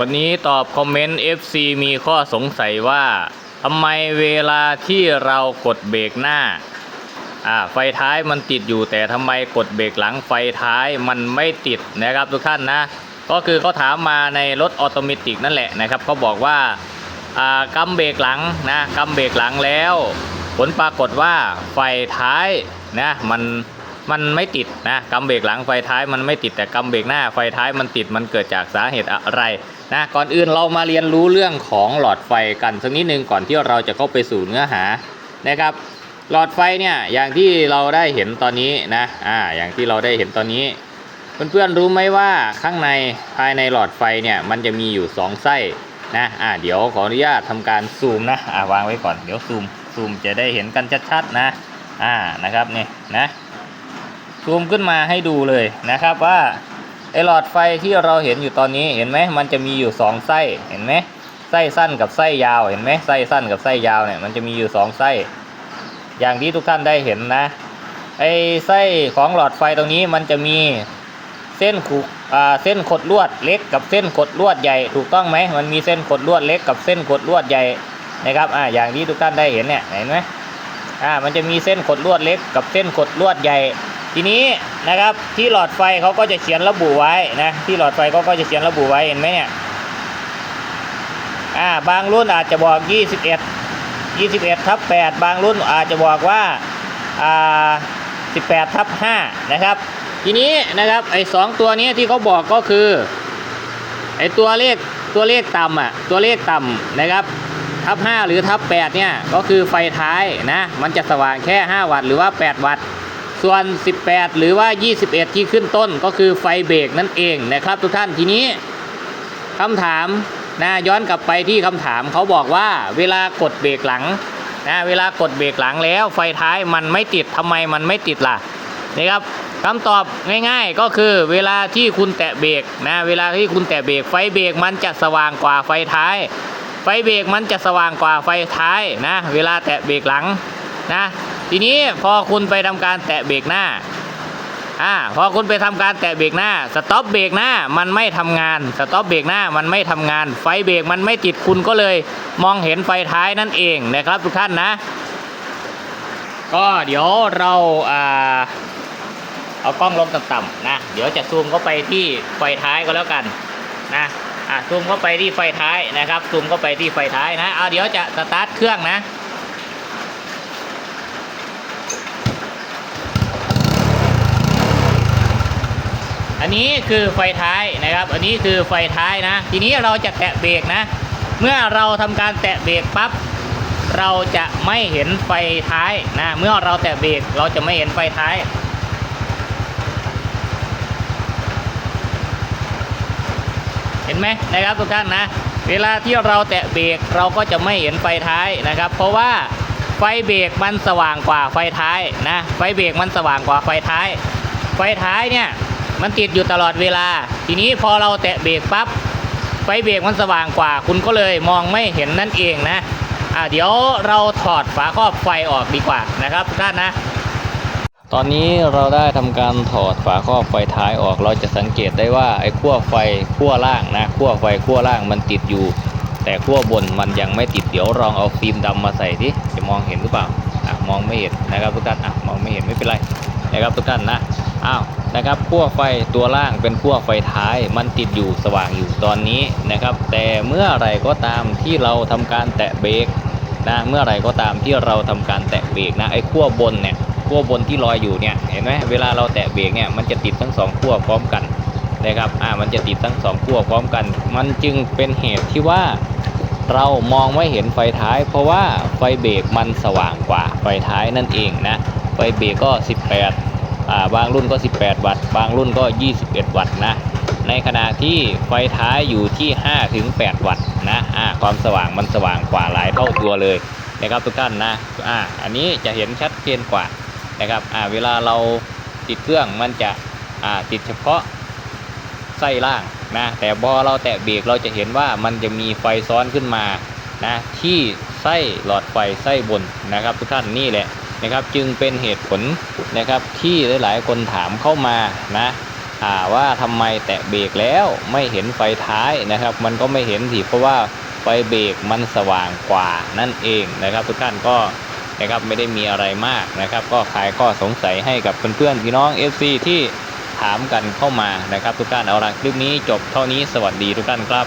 วันนี้ตอบคอมเมนต์ FC มีข้อสงสัยว่าทำไมเวลาที่เรากดเบรกหน้าอ่าไฟท้ายมันติดอยู่แต่ทำไมกดเบรกหลังไฟท้ายมันไม่ติดนะครับทุกท่านนะ ก็คือเขาถามมาในรถออโตเมติกนั่นแหละนะครับเขาบอกว่าอ่ากำเบรกหลังนะกำเบรกหลังแล้ว ผลปรากฏว่าไฟท้ายนะมัน มันไม่ติดนะกำเบรกหลังไฟท้ายมันไม่ติดแต่กำเบรกหน้าไฟท้ายมันติดมันเกิดจากสาเหตุอะไรนะก่อนอื่นเรามาเรียนรู้เรื่องของหลอดไฟกันสักนิดนึงก่อนที่เราจะเข้าไปสู่เนื้อหานะครับ หลอดไฟเนี่ยอย่างที่เราได้เห็นตอนนี้นะอ่าอย่างที่เราได้เห็นตอนนี้ เพื่อนๆรู้ไหมว่าข้างในภายในหลอดไฟเนี่ยมันจะมีอยู่สองไส้นะอ่าเดี๋ยวขออนุญาตทำการซูมนะอ่าวางไว้ก่อนเดี๋ยวซูมซูมจะได้เห็นกันชัดๆนะอ่านะครับนี่นะ ซูมขึ้นมาให้ดูเลยนะครับว่าไอหลอดไฟที่เราเห็นอยู่ตอนนี้เห็นไหมมันจะมีอยู่สองไส้เห็นไหมไส้สั้นกับไส้ยาวเห็นไหมไส้สั้นกับไส้ยาวเนี่ยมันจะมีอยู่สองไส้ อย่างที่ทุกท่านได้เห็นนะไอไส้ของหลอดไฟตรงนี้มันจะมีเส้นขูอ่าเส้นขดลวดเล็กกับเส้นขดลวดใหญ่ถูกต้องไหมมันมีเส้นขดลวดเล็กกับเส้นขดลวดใหญ่นะครับอ่าอย่างที่ทุกท่านได้เห็นเนี่ยเห็นไหมอ่ามันจะมีเส้นขดลวดเล็กกับเส้นขดลวดใหญ่ ทีนี้นะครับที่หลอดไฟเขาก็จะเขียนระบุไว้นะที่หลอดไฟเขาก็จะเขียนระบุไว้เห็นไหมเนี่ยอ่าบางรุ่นอาจจะบอก 21 21ทับ8บางรุ่นอาจจะบอกว่าอ่า18ทับ5นะครับ ทีนี้นะครับไอ้สองตัวนี้ที่เขาบอกก็คือไอ้ตัวเลขตัวเลขต่ำอะตัวเลขต่ำนะครับทับ5หรือทับ8เนี่ยก็คือไฟท้ายนะมันจะสว่างแค่ 5 วัตต์หรือว่า 8 วัตต์ ส่วน 18 หรือว่า 21 ที่ขึ้นต้นก็คือไฟเบรกนั่นเองนะครับ ทุกท่านทีนี้คำถามนะย้อนกลับไปที่คำถามเขาบอกว่าเวลากดเบรกหลังนะเวลากดเบรกหลังแล้วไฟท้ายมันไม่ติดทำไมมันไม่ติดล่ะนะครับคำตอบง่ายๆก็คือเวลาที่คุณแตะเบรกนะเวลาที่คุณแตะเบรกไฟเบรกมันจะสว่างกว่าไฟท้าย ไฟเบรกมันจะสว่างกว่าไฟท้ายนะเวลาแตะเบรกหลังนะ ทีนี้พอคุณไปทำการแตะเบรกหน้าอ่าพอคุณไปทำการแตะเบรกหน้าสต็อปเบรกหน้ามันไม่ทำงานสต็อปเบรกหน้ามันไม่ทำงาน ไฟเบรกมันไม่ติดคุณก็เลยมองเห็นไฟท้ายนั่นเองนะครับทุกท่านนะ ก็เดี๋ยวเราอ่าเอากล้องลงต่ำๆนะเดี๋ยวจะซูมเข้าไปที่ไฟท้ายก็แล้วกันนะอะซูมเข้าไปที่ไฟท้ายนะครับซูมเข้าไปที่ไฟท้ายนะเอาเดี๋ยวจะสตาร์ทเครื่องนะ อันนี้คือไฟท้ายนะครับ อันนี้คือไฟท้ายนะ ทีนี้เราจะแตะเบรกนะ เมื่อเราทำการแตะเบรกปั๊บเราจะไม่เห็นไฟท้ายนะ เมื่อเราแตะเบรกเราจะไม่เห็นไฟท้ายเห็นไหมนะครับทุกท่านนะ เวลาที่เราแตะเบรกเราก็จะไม่เห็นไฟท้ายนะครับ เพราะว่าไฟเบรกมันสว่างกว่าไฟท้ายนะ ไฟเบรกมันสว่างกว่าไฟท้าย ไฟท้ายเนี่ย มันติดอยู่ตลอดเวลา ทีนี้พอเราแตะเบรกปั๊บไฟเบรกมันสว่างกว่า คุณก็เลยมองไม่เห็นนั่นเองนะอ่าเดี๋ยวเราถอดฝาครอบไฟออกดีกว่านะครับทุกท่านนะตอนนี้เราได้ทำการถอดฝาครอบไฟท้ายออก เราจะสังเกตได้ว่าไอ้ขั้วไฟขั้วล่างนะขั้วไฟขั้วล่างมันติดอยู่ แต่ขั้วบนมันยังไม่ติดเดี๋ยวลองเอาฟิล์มดำมาใส่ดิจะมองเห็นหรือเปล่าอะมองไม่เห็นนะครับทุกท่านอะมองไม่เห็นไม่เป็นไรนะครับทุกท่านนะอ้าว นะครับขั้วไฟตัวล่างเป็นขั้วไฟท้าย มันติดอยู่สว่างอยู่ตอนนี้นะครับ แต่เมื่อไรก็ตามที่เราทำการแตะเบรกนะเมื่อไรก็ตามที่เราทำการแตะเบรกนะไอ้ขั้วบนเนี่ยขั้วบนที่ลอยอยู่เนี่ยเห็นไหมเวลาเราแตะเบรกเนี่ยมันจะติดทั้งสองขั้วพร้อมกันนะครับอ่ามันจะติดทั้งสองขั้วพร้อมกัน มันจึงเป็นเหตุที่ว่าเรามองไม่เห็นไฟท้าย เพราะว่าไฟเบรกมันสว่างกว่าไฟท้ายนั่นเองนะไฟเบรกก็ 18 บางรุ่นก็ 18 วัตต์ บางรุ่นก็ 21 วัตต์นะ ในขณะที่ไฟท้ายอยู่ที่5ถึง8วัตต์นะอ่าความสว่างมันสว่างกว่าหลายเท่าตัวเลยนะครับทุกท่านนะอ่าอันนี้จะเห็นชัดเจนกว่านะครับอ่าเวลาเราติดเครื่องมันจะอ่าติดเฉพาะไส้ล่างนะแต่พอเราแตะเบรกเราจะเห็นว่ามันจะมีไฟซ้อนขึ้นมานะที่ไส้หลอดไฟไส้บนนะครับทุกท่านนี่แหละ นะครับจึงเป็นเหตุผลนะครับที่หลาย ๆ คนถามเข้ามานะอ่าว่าทำไมแตะเบรกแล้วไม่เห็นไฟท้ายนะครับ มันก็ไม่เห็นสิเพราะว่าไฟเบรกมันสว่างกว่านั่นเองนะครับ ทุกท่านก็นะครับไม่ได้มีอะไรมากนะครับ ก็คลายข้อสงสัยให้กับเพื่อนๆพี่น้อง FC ที่ถามกันเข้ามานะครับ ทุกท่านเอาละคลิปนี้จบเท่านี้สวัสดีทุกท่านครับ